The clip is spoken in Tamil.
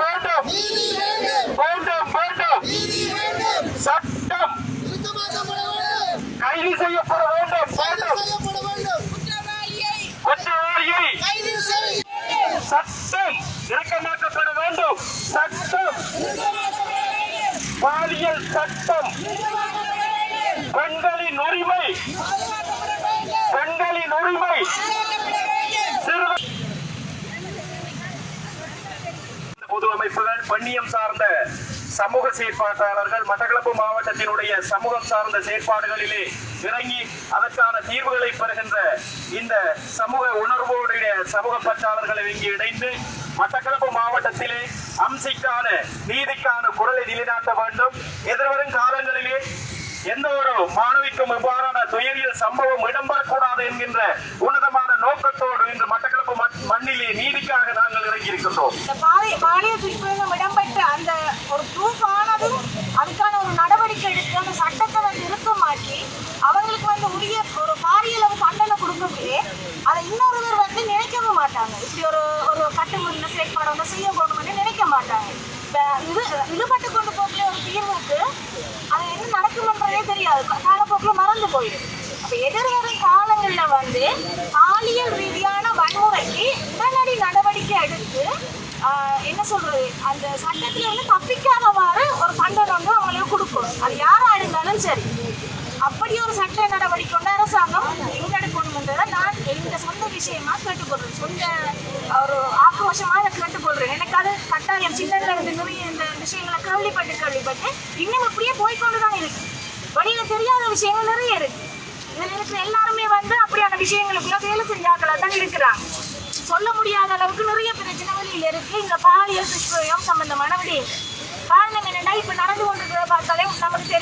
வேண்டும். நீதி வேண்டும். வேண்டும் வேண்டும். நீதி வேண்டும். சட்டம். கைது செய்யப்பட வேண்டும் வேண்டும். குற்றவாளியை சட்டம் இறக்கமாக்கப்பட வேண்டும். சட்டம். பாலியல் சட்டம். பெண்களின் உரிமை பெண்களின் உரிமை சிறுவர் பொது அமைப்புகள் பண்ணியம் சார்ந்த சமூக செயற்பாட்டாளர்கள் மட்டக்களப்பு மாவட்டத்தினுடைய சமூகம் சார்ந்த செயற்பாடுகளிலே இறங்கி அதற்கான தீர்வுகளை பெறுகின்ற இந்த சமூக உணர்வோடைய சமூக பற்றாளர்களை இங்கு இணைந்து மட்டக்களப்பு மாவட்டத்திலே அம்சிக்கான நீதிக்கான குரலை நிலைநாட்ட வேண்டும். எதிர்வரும் காலங்களிலே எந்த ஒரு மாணவிக்கும் இவ்வாறான துயரியல் சம்பவம் இடம்பெறக்கூடாது இருக்கின்றோம் இந்த பாலிய பாலியல் துஷ்பிரயோகம் இடம்பெற்ற அந்த ஒரு ப்ரூஃப் ஆனதும் அதுக்கான ஒரு நடவடிக்கை எடுத்து அந்த சட்டத்தை வந்து இறுக்கமாக்கி அவங்களுக்கு வந்து உரிய ஒரு பாரிய அளவு தண்டனை கொடுக்கவே அதை இன்னொருவர் வந்து நினைக்கவும் மாட்டாங்க. இப்படி ஒரு ஒரு கட்டுமுறையில் செயற்பாடு வந்து செய்ய போகணும்னு நினைக்க மாட்டாங்க. இது இழுபட்டு கொண்டு போகல ஒரு தீர்வுக்கு அது என்ன நடக்குமன்றதே தெரியாது. காலப்போக்கில் மறந்து போயிடும். அப்போ எதிர்வரும் காலங்களில் வந்து பாலியல் என்ன சொல்றது? அந்த சட்டத்துல வந்து தப்பிக்காதவாறு ஒரு தண்டனை வந்து அவங்களுக்கு கொடுக்கணும். அது யாரா இருந்தாலும் சரி. அப்படி ஒரு சட்ட நடவடிக்கை கொண்ட அரசாங்கம் முன்னெடுக்கணும்ன்றதை நான் எந்த சொந்த விஷயமா கேட்டுக்கொள்றேன். சொந்த ஒரு ஆக்ரோஷமா நான் கேட்டுக்கொள்றேன். எனக்கு அது கட்டாயம். சின்னதுல இருந்து நிறைய இந்த விஷயங்களை கேள்விப்பட்டு கேள்விப்பட்டு இன்னும் அப்படியே போய்க்கொண்டு தான் இருக்கு. வெளியில தெரியாத விஷயங்கள் நிறைய இருக்கு. இதுல இருக்கிற எல்லாருமே வந்து அப்படியான விஷயங்களுக்குள்ள வேலை செஞ்சாக்களா தான் இருக்கிறாங்க. சொல்ல முடியாத அளவுக்கு நிறைய பிரச்சனை வழியில் இருக்கு. இந்த பாலியல் துஷ்பிரயோகம் சம்பந்தமான விடயம் காரணம் என்னன்னா இப்ப நடந்து கொண்டிருக்கிறத பார்த்தாலே நமக்கு தெரியும்.